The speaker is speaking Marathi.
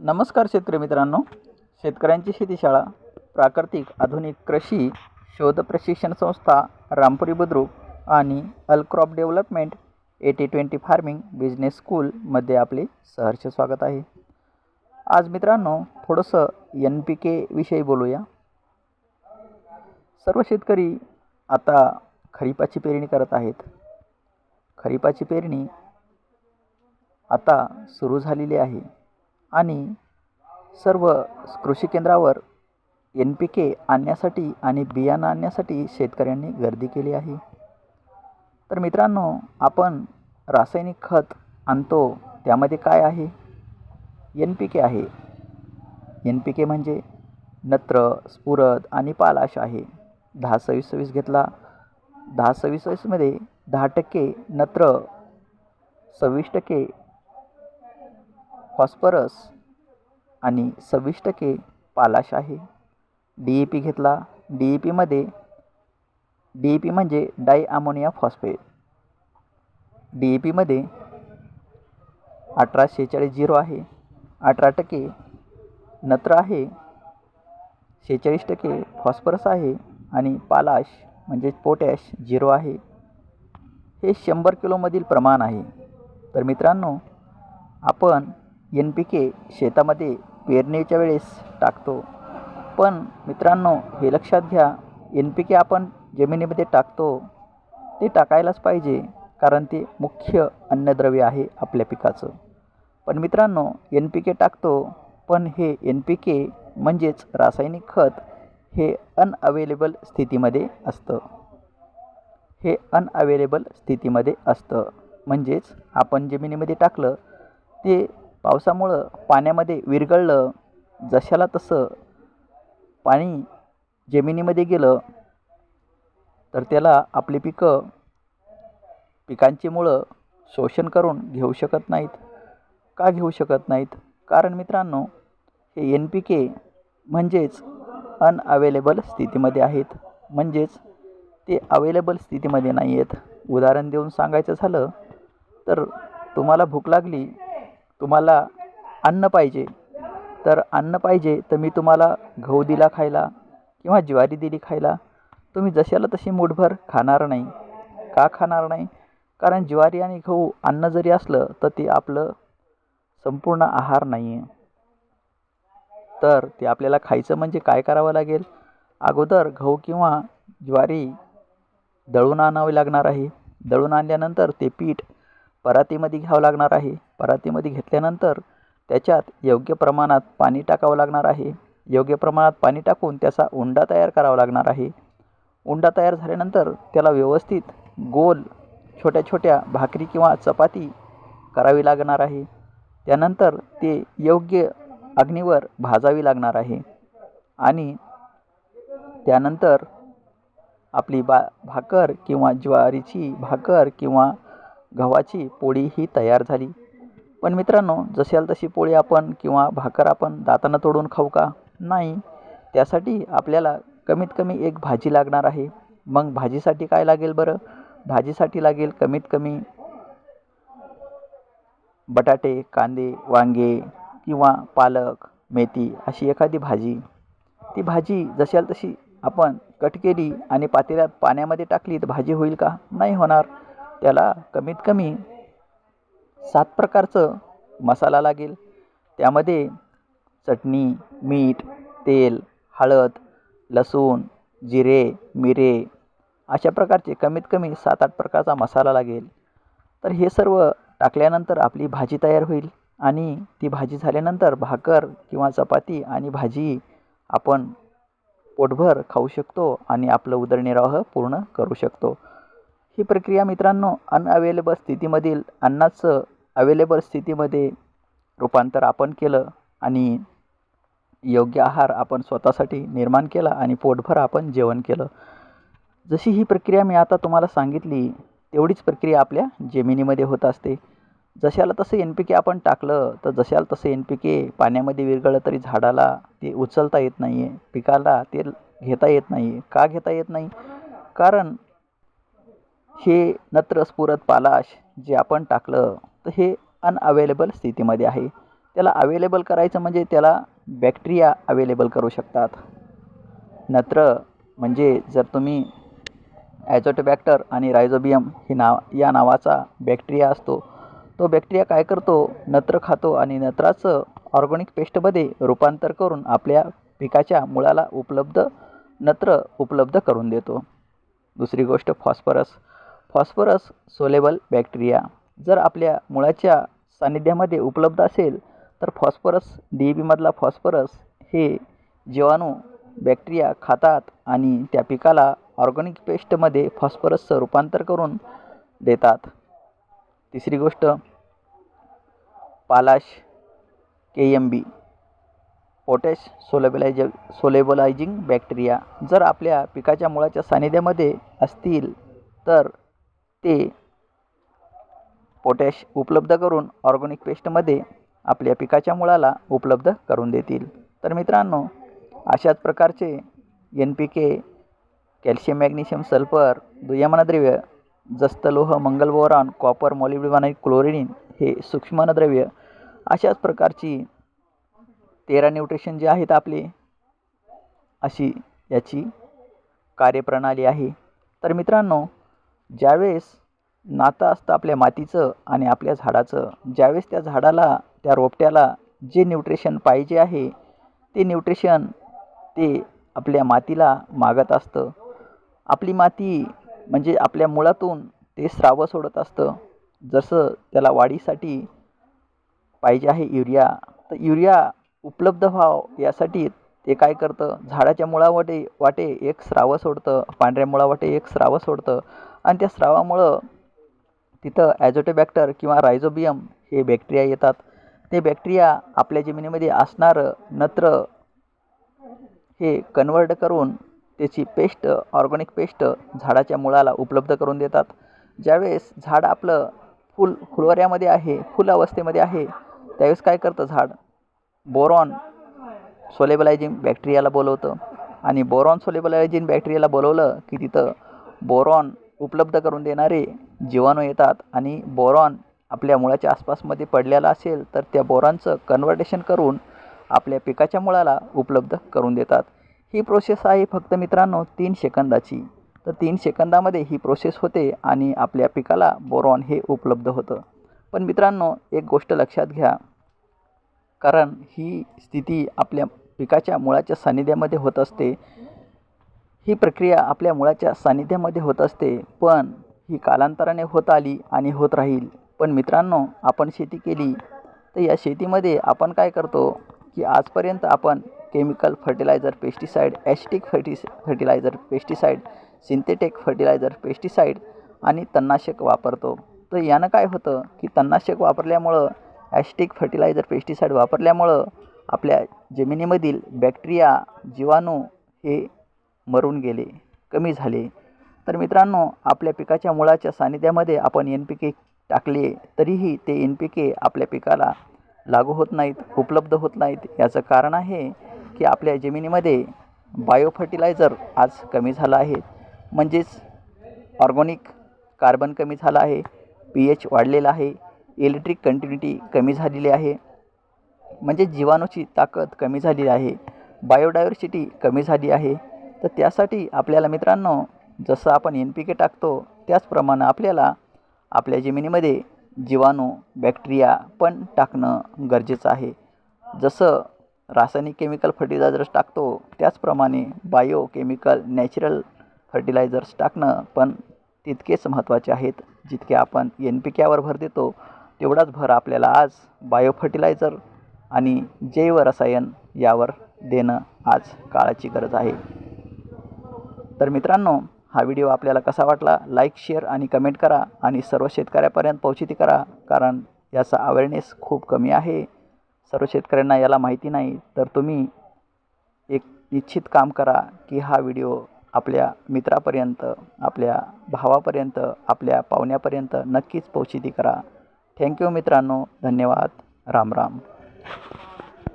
नमस्कार शेतकरी मित्रांनो. शेतकऱ्यांची शेतीशाळा प्राकृतिक आधुनिक कृषी शोध प्रशिक्षण संस्था रामपुरी बुद्रुक आणि Alcrop development eighty twenty farming business स्कूलमध्ये आपले सहर्ष स्वागत आहे. आज मित्रांनो थोडंसं एन पी के विषयी बोलूया. सर्व शेतकरी आता खरीपाची पेरणी करत आहेत. खरीपाची पेरणी आता सुरू झालेली आहे. आणि सर्व कृषी केंद्रावर एन पी के आणण्यासाठी आणि बियाणं आणण्यासाठी शेतकऱ्यांनी गर्दी केली आहे. तर मित्रांनो आपण रासायनिक खत आणतो त्यामध्ये काय आहे? एन पी के आहे. एन पी के म्हणजे नत्र स्फुरद आणि पालाश आहे. दहा सव्वीस सव्वीस घेतला. दहा सव्वीस सव्वीसमध्ये दहा टक्के नत्र सव्वीस टक्के फॉस्फरस आणि सव्वीस टक्के पालाश आहे डी ए पी घेतला डी ए पीमध्ये डी ए पी म्हणजे di ammonia phosphate. D A पीमध्ये अठरा शेहेचाळीस झिरो आहे. अठरा टक्के नत्र आहे. शेहेचाळीस टक्के फॉस्फरस आहे आणि पालाश म्हणजे पोटॅश झिरो आहे. हे शंभर किलोमधील प्रमाण आहे. तर मित्रांनो आपण एन पी के शेतामध्ये पेरणीच्या वेळेस टाकतो. पण मित्रांनो हे लक्षात घ्या एन पी के आपण जमिनीमध्ये टाकतो ते टाकायलाच पाहिजे कारण ते मुख्य अन्नद्रव्य आहे आपल्या पिकाचं. पण मित्रांनो एन पी के टाकतो पण हे एन पी के म्हणजेच रासायनिक खत हे अनअवेलेबल स्थितीमध्ये असतं. हे अनअवेलेबल स्थितीमध्ये असतं. म्हणजेच आपण जमिनीमध्ये टाकलं ते पावसामुळं पाण्यामध्ये विरघळलं जशाला तसं पाणी जमिनीमध्ये गेलं तर त्याला आपली पिकं पिकांची मुळं शोषण करून घेऊ शकत नाहीत. का घेऊ शकत नाहीत? कारण मित्रांनो हे एन पी के म्हणजेच अनअवेलेबल स्थितीमध्ये आहेत. म्हणजेच ते अवेलेबल स्थितीमध्ये नाही आहेत उदाहरण देऊन सांगायचं झालं तर तुम्हाला भूक लागली तुम्हाला अन्न पाहिजे. तर अन्न पाहिजे तर मी तुम्हाला गहू दिला खायला किंवा ज्वारी दिली खायला. तुम्ही जशाला तशी मूठभर खाणार नाही. का खाणार नाही? कारण ज्वारी आणि गहू अन्न जरी असलं तर ते आपलं संपूर्ण आहार नाही आहे तर ते आपल्याला खायचं म्हणजे काय करावं लागेल? अगोदर गहू किंवा ज्वारी दळून आणावी लागणार आहे. दळून आणल्यानंतर ते पीठ परातीमध्ये घ्यावं लागणार आहे. परातीमध्ये घेतल्यानंतर त्याच्यात योग्य प्रमाणात पाणी टाकावं लागणार आहे. योग्य प्रमाणात पाणी टाकून त्याचा उंडा तयार करावा लागणार आहे. उंडा तयार झाल्यानंतर त्याला व्यवस्थित गोल छोट्या छोट्या भाकरी किंवा चपाती करावी लागणार आहे. त्यानंतर ते योग्य अग्नीवर भाजावी लागणार आहे. आणि त्यानंतर आपली बा भाकर किंवा ज्वारीची भाकर किंवा गव्हाची पोळी ही तयार झाली. पण मित्रांनो जशाल तशी पोळी आपण किंवा भाकर आपण दातानं तोडून खाऊ का? नाही. त्यासाठी आपल्याला कमीत कमी एक भाजी लागणार आहे. मग भाजीसाठी काय लागेल बरं? भाजीसाठी लागेल कमीत कमी बटाटे कांदे वांगे किंवा पालक मेथी अशी एखादी भाजी. ती भाजी जशाल तशी आपण कट केली आणि पातेल्यात पाण्यामध्ये टाकली तर भाजी होईल का? नाही होणार. त्याला कमीत कमी सात प्रकारचं मसाला लागेल. त्यामध्ये चटणी मीठ तेल हळद लसूण जिरे मिरे अशा प्रकारचे कमीत कमी सात आठ प्रकारचा मसाला लागेल. तर हे सर्व टाकल्यानंतर आपली भाजी तयार होईल आणि ती भाजी झाल्यानंतर भाकर किंवा चपाती आणि भाजी आपण पोटभर खाऊ शकतो आणि आपलं उदरनिर्वाह पूर्ण करू शकतो. ही प्रक्रिया मित्रांनो अनअवेलेबल स्थितीमधील अन्नाचं अवेलेबल स्थितीमध्ये रूपांतर आपण केलं आणि योग्य आहार आपण स्वतःसाठी निर्माण केला आणि पोटभर आपण जेवण केलं. जशी ही प्रक्रिया मी आता तुम्हाला सांगितली तेवढीच प्रक्रिया आपल्या जमिनीमध्ये होत असते. जशाला तसं एन पी के आपण टाकलं तर जशाला तसं एन पी के पाण्यामध्ये विरगळलं तरी झाडाला ते उचलता येत नाही आहे पिकाला ते घेता येत नाही आहे का घेता येत नाही? कारण हे नत्रस्फुरत पालाश जे आपण टाकलं तर हे अनअवेलेबल स्थितीमध्ये आहे. त्याला अवेलेबल करायचं म्हणजे त्याला बॅक्टेरिया अवेलेबल करू शकतात. नत्र म्हणजे जर तुम्ही ॲझोटोबॅक्टर आणि रायझोबियम हे नाव या नावाचा बॅक्टेरिया असतो तो बॅक्टेरिया काय करतो? नत्र खातो आणि नत्राचं ऑर्गॅनिक पेस्टमध्ये रूपांतर करून आपल्या पिकाच्या मुळाला उपलब्ध नत्र उपलब्ध करून देतो. दुसरी गोष्ट फॉस्फरस फॉस्फरस सोलेबल बॅक्टेरिया जर आपल्या मुळाच्या सान्निध्यामध्ये उपलब्ध असेल तर फॉस्फरस डी ए पीमधला फॉस्फरस हे जीवाणू बॅक्टेरिया खातात आणि त्या पिकाला ऑर्गॅनिक पेस्टमध्ये फॉस्फरसचं रूपांतर करून देतात. तिसरी गोष्ट पालाश K M B potash solubilise solubilising bacteria जर आपल्या पिकाच्या मुळाच्या सानिध्यामध्ये असतील तर ते पोटॅश उपलब्ध करून ऑर्गॅनिक पेस्टमध्ये आपल्या पिकाच्या मुळाला उपलब्ध करून देतील. तर मित्रांनो अशाच प्रकारचे N P K calcium magnesium sulphur दुय्यमनद्रव्य जस्त लोह मंगल बोरॉन कॉपर मॉलिब्डिन क्लोरिन हे सूक्ष्मनद्रव्य अशाच प्रकारची तेरा न्यूट्रिशन जे आहेत आपले अशी याची कार्यप्रणाली आहे. तर मित्रांनो ज्यावेळेस नातं असतं आपल्या मातीचं आणि आपल्या झाडाचं ज्यावेळेस त्या झाडाला त्या रोपट्याला जे न्यूट्रिशन पाहिजे आहे ते न्यूट्रिशन ते आपल्या मातीला मागत असतं. आपली माती म्हणजे आपल्या मुळातून ते स्राव सोडत असतं. जसं त्याला वाढीसाठी पाहिजे आहे युरिया तर युरिया उपलब्ध व्हावं यासाठी ते काय करतं? झाडाच्या मुळावाटे वाटे एक स्राव सोडतं पांढऱ्या मुळावाटे एक स्राव सोडतं. आणि त्या स्रावामुळं तिथं ॲझोटोबॅक्टर किंवा रायझोबियम हे बॅक्टेरिया येतात. ते बॅक्टेरिया आपल्या जमिनीमध्ये असणारं नत्र हे कन्वर्ट करून त्याची पेस्ट ऑर्गॅनिक पेस्ट झाडाच्या मुळाला उपलब्ध करून देतात. ज्यावेळेस झाड आपलं फुल फुलवऱ्यामध्ये आहे फुल अवस्थेमध्ये आहे त्यावेळेस काय करतं झाड? बोरॉन सोलेबलायझिंग बॅक्टेरियाला बोलवतं. आणि बोरॉन सोलेबलायझिंग बॅक्टेरियाला बोलवलं की तिथं बोरॉन उपलब्ध करून देणारे जीवाणू येतात आणि बोरॉन आपल्या मुळाच्या आसपासमध्ये पडलेला असेल तर त्या बोरॉनचं कन्व्हर्टेशन करून आपल्या पिकाच्या मुळाला उपलब्ध करून देतात. ही प्रोसेस आहे फक्त मित्रांनो तीन सेकंदाची. तर तीन सेकंदामध्ये ही प्रोसेस होते आणि आपल्या पिकाला बोरॉन हे उपलब्ध होतं. पण मित्रांनो एक गोष्ट लक्षात घ्या. कारण ही स्थिती आपल्या पिकाच्या मुळाच्या सान्निध्यामध्ये होत असते. ही प्रक्रिया आपल्या मुळाच्या सानिध्यामध्ये होत असते पण ही कालांतराने होत आली आणि होत राहील. पण मित्रांनो आपण शेती केली तर या शेतीमध्ये आपण काय करतो की आजपर्यंत आपण केमिकल फर्टिलायझर पेस्टिसाईड ॲस्टिक Fortis fertiliser pesticide synthetic fertiliser pesticide आणि तणनाशक वापरतो. तर यानं काय होतं की तणनाशक वापरल्यामुळं ॲस्टिक फर्टिलायझर पेस्टिसाईड वापरल्यामुळं आपल्या जमिनीमधील बॅक्टेरिया जीवाणू हे मरून गेले कमी झाले. तर मित्रांनो आपल्या पिकाच्या मुळाच्या सानिध्यामध्ये आपण एन पी के टाकले तरीही ते एन पी के आपल्या पिकाला लागू होत नाहीत उपलब्ध होत नाहीत. याचं कारण आहे की आपल्या जमिनीमध्ये बायो फर्टिलायझर आज कमी झालं आहे. म्हणजेच ऑर्गॉनिक कार्बन कमी झालं आहे पी एच वाढलेला आहे इलेक्ट्रिक कंटिन्युटी कमी झालेली आहे. म्हणजे जीवाणूची ताकद कमी झालेली आहे बायोडायव्हर्सिटी कमी झाली आहे. तर त्यासाठी आपल्याला मित्रांनो जसं आपण एन पी के टाकतो त्याचप्रमाणे आपल्याला आपल्या जमिनीमध्ये जीवाणू बॅक्टेरिया पण टाकणं गरजेचं आहे. जसं रासायनिक केमिकल फर्टिलायझर्स टाकतो त्याचप्रमाणे बायोकेमिकल नॅचरल फर्टिलायझर्स टाकणं पण तितकेच महत्त्वाचे आहेत. जितके आपण एन पी केवर भर देतो तेवढाच भर आपल्याला आज बायो फर्टिलायझर आणि जैव रसायन यावर देणं आज काळाची गरज आहे. तर मित्रांनो हा व्हिडिओ आपल्याला कसा वाटला? लाईक शेअर आणि कमेंट करा आणि सर्व शेतकऱ्यापर्यंत पोहोचिती करा कारण याचा अवेअरनेस खूप कमी आहे. सर्व शेतकऱ्यांना याला माहिती नाही तर तुम्ही एक निश्चित काम करा की हा व्हिडिओ आपल्या मित्रापर्यंत आपल्या भावापर्यंत आपल्या पाहुण्यापर्यंत नक्कीच पोहोचिती करा. थँक्यू मित्रांनो धन्यवाद. राम राम.